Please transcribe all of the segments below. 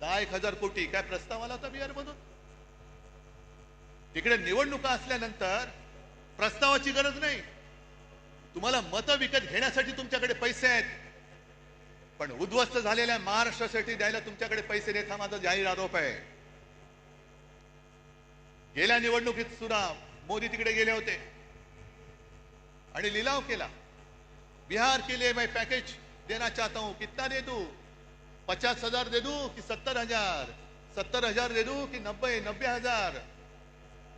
दहा एक हजार कोटी. काय प्रस्ताव आला होता बिहारमधून? तिकडे निवडणुका असल्यानंतर प्रस्तावाची गरज नाही. तुम्हाला मतं विकत घेण्यासाठी तुमच्याकडे पैसे आहेत. पण उद्ध्वस्त झालेल्या महाराष्ट्रासाठी द्यायला तुमच्याकडे पैसे देत हा माझा जाहीर आरोप आहे. गेल्या निवडणुकीत सुद्धा मोदी तिकडे गेले होते. आणि लिलाव केला. बिहार के लिए मैं पैकेज देना चाहता हूं. कितना दे दू पचास हजार दे दू कि सत्तर हजार? सत्तर हजार दे दू कि नब्बे नब्बे हजार?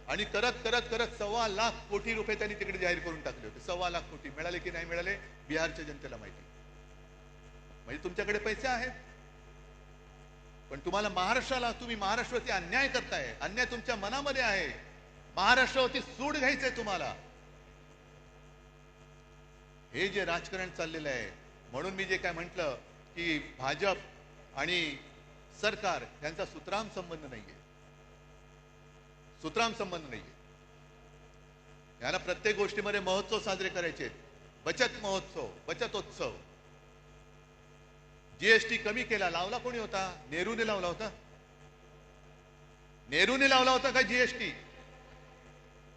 आणि करत करत करत सव्वा लाख कोटी रुपये त्यांनी तिकडे जाहीर करून टाकले होते. सव्वा लाख कोटी. मिळाले की नाही मिळाले? बिहारच्या जनतेला माहिती. म्हणजे तुमच्याकडे पैसे आहेत. पण तुम्हाला महाराष्ट्राला तुम्ही महाराष्ट्रावरती अन्याय करताय. अन्याय तुमच्या मनामध्ये आहे. महाराष्ट्रावरती सूड घ्यायचंय तुम्हाला. हे जे राजकारण चाललेलं आहे म्हणून मी जे काय म्हटलं की भाजप आणि सरकार यांचा सुतराम संबंध नाहीये. सुतराम संबंध नाहीये. याला प्रत्येक गोष्टीमध्ये महोत्सव साजरे करायचे बचत महोत्सव बचतोत्सव. जीएसटी कमी केला लावला कोणी होता? नेहरूने लावला होता. नेहरूने लावला होता का जीएसटी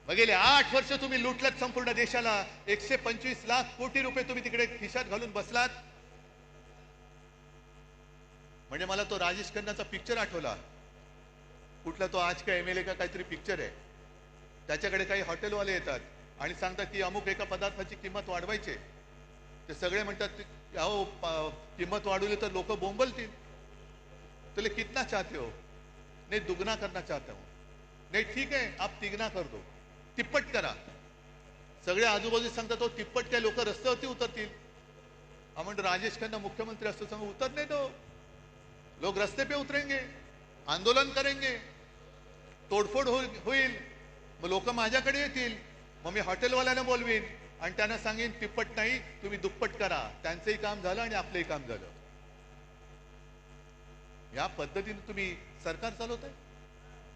मग गेले आठ वर्ष तुम्ही लुटलात संपूर्ण देशाला. एकशे पंचवीस लाख कोटी रुपये तुम्ही तिकडे खिशात घालून बसलात. म्हणजे मला तो राजेश खन्नाचा पिक्चर आठवला. कुठला तो आज का एम एल ए का काहीतरी पिक्चर आहे. त्याच्याकडे काही हॉटेलवाले येतात आणि सांगतात की अमुक एका पदार्थाची किंमत वाढवायची ते सगळे म्हणतात अहो किंमत वाढवली तर लोक बोंबलतील. तुले कितना चाहते हो? नाही दुगना करना चाहता हूं. नाही ठीक आहे आप तिगना कर दो. तिप्पट करा. सगळे आजूबाजू सांगतात तो तिप्पट काय लोक रस्त्यावरती उतरतील. हा राजेश खन्ना मुख्यमंत्री असतो सांग उतरने तो लोग रस्ते पे उतरेंगे आंदोलन करेंगे तोडफोड हो, होईल मग लोक माझ्याकडे येतील मग मी हॉटेलवाल्यांना बोलवीन आणि त्यांना सांगेन तिप्पट नाही तुम्ही दुप्पट करा. त्यांचंही काम झालं आणि आपलंही काम झालं. या पद्धतीने तुम्ही सरकार चालवत आहे